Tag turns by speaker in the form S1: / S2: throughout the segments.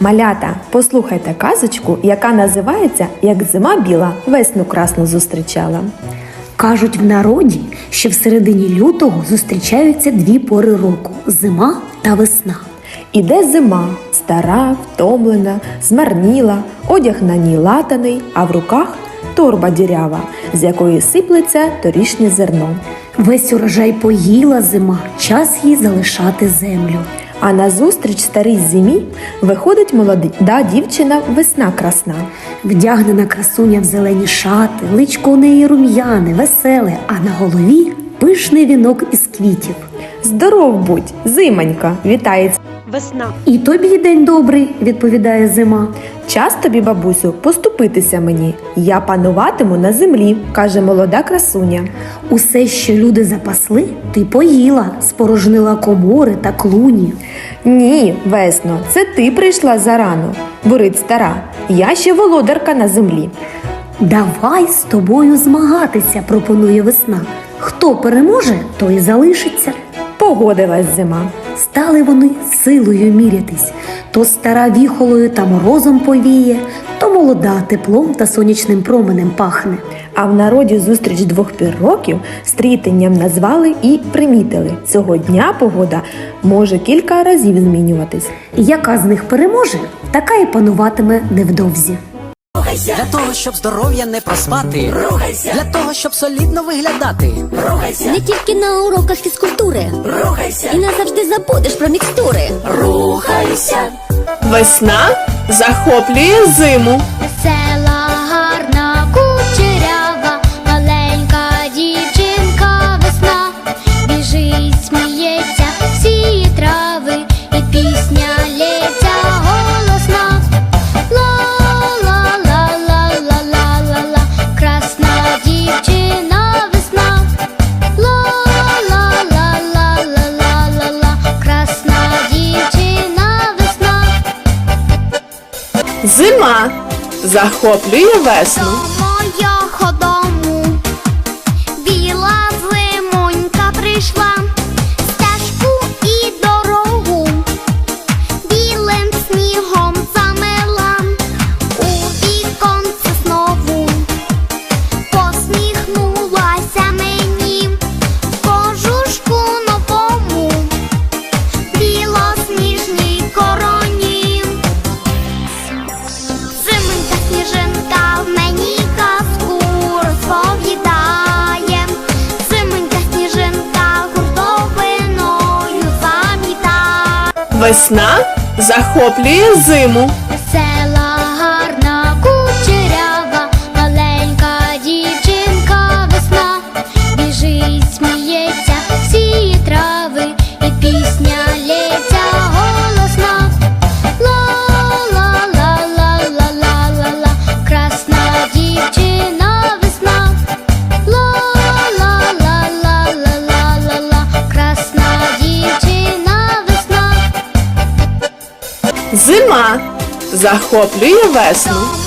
S1: Малята, послухайте казочку, яка називається Як зима біла весну красну зустрічала.
S2: Кажуть в народі, що в середині лютого зустрічаються дві пори року зима та весна.
S1: Іде зима, стара, втомлена, змарніла, одяг на ній латаний, а в руках торба дірява, з якої сиплеться торішнє зерно.
S2: Весь урожай поїла зима, час їй залишати землю.
S1: А назустріч старій зимі виходить молода дівчина весна красна.
S2: Вдягнена красуня в зелені шати, личко у неї рум'яне, веселе, а на голові пишний вінок із квітів.
S1: Здоров будь, зимонька, вітається.
S3: Весна.
S2: І тобі день добрий, відповідає зима.
S1: Час тобі, бабусю, поступитися мені. Я пануватиму на землі, каже молода красуня.
S2: Усе, що люди запасли, ти поїла, спорожнила комори та клуні.
S1: Ні, весно, це ти прийшла зарано. Бурить стара, я ще володарка на землі.
S2: Давай з тобою змагатися, пропонує весна. Хто переможе, той залишиться.
S1: Погодилась зима.
S2: Стали вони силою мірятись. То стара віхолою та морозом повіє, то молода теплом та сонячним променем пахне.
S1: А в народі зустріч двох пір років стрітенням назвали і примітили. Цього дня погода може кілька разів змінюватись.
S2: Яка з них переможе, така і пануватиме невдовзі.
S4: Для того, щоб здоров'я не проспати, Рухайся. для того, щоб солідно виглядати, Рухайся.
S5: Не тільки на уроках фізкультури.
S4: Рухайся.
S5: І назавжди забудеш про мікстури.
S4: Рухайся.
S6: Весна захоплює зиму. Зима захоплює весну. Весна захоплює зиму. Зима захоплює весну.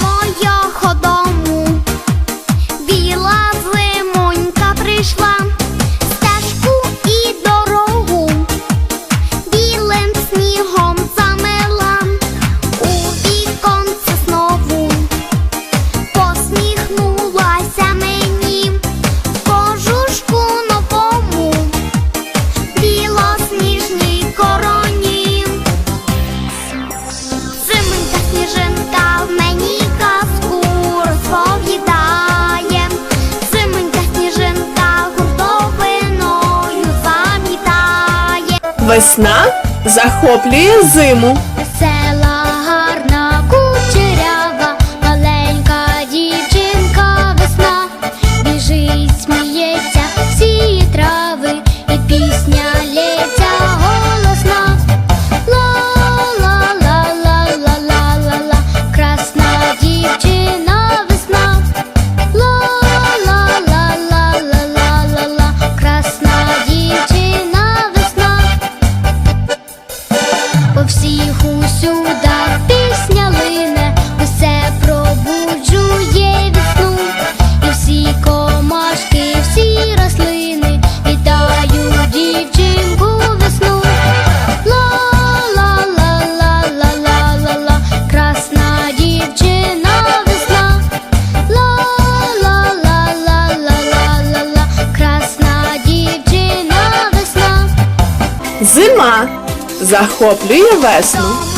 S6: Весна захоплює зиму.
S7: Захоплює весну.